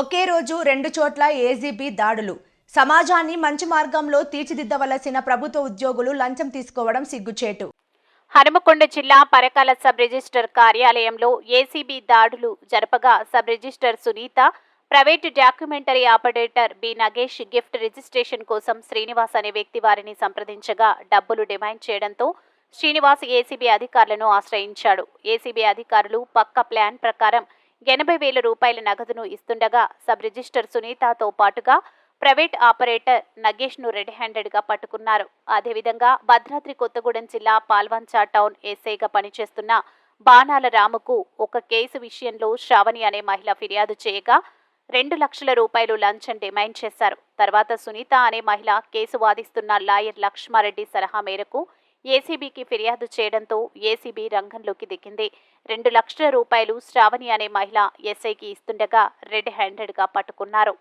ఒకే రోజు రెండు చోట్ల ఏజీబీ దాడులు. సమాజాన్ని మంచి మార్గంలో తీర్చిదిద్దవలసిన ప్రభుత్వ ఉద్యోగులు లంచం తీసుకోవడం సిగ్గుచేటు. హనుమకొండ జిల్లా పరకాల సబ్ రిజిస్టర్ కార్యాలయంలో ఏసీబీ దాడులు జరపగా sub register Sunitha private documentary operator B Nagesh gift registration కోసం శ్రీనివాస్ అనే వ్యక్తి వారిని సంప్రదించగా డబ్బులు డిమాండ్ చేయడంతో శ్రీనివాస్ ఏసీబీ అధికారులను ఆశ్రయించాడు. ఏసీబీ అధికారులు పక్క ప్లాన్ ప్రకారం ఎనభై వేల రూపాయల నగదును ఇస్తుండగా సబ్ రిజిస్టర్ సునీతతో పాటుగా ప్రైవేట్ ఆపరేటర్ నగేష్ను రెడ్ హ్యాండెడ్గా పట్టుకున్నారు. అదేవిధంగా భద్రాద్రి కొత్తగూడెం జిల్లా పాల్వంచా టౌన్ ఎస్ఐగా పనిచేస్తున్న బాణాల రాముకు ఒక కేసు విషయంలో శ్రావణి అనే మహిళ ఫిర్యాదు చేయగా రెండు లక్షల రూపాయలు లంచం డిమాండ్ చేశారు. తర్వాత సునీత అనే మహిళ కేసు వాదిస్తున్న లాయర్ లక్ష్మారెడ్డి సలహా మేరకు ఏసీబీకి ఫిర్యాదు చేయడంతో ఏసీబీ రంగంలోకి దిగింది. రెండు లక్షల రూపాయలు శ్రావణి అనే మహిళ ఎస్ఐకి ఇస్తుండగా రెడ్ హ్యాండెడ్గా పట్టుకున్నారు.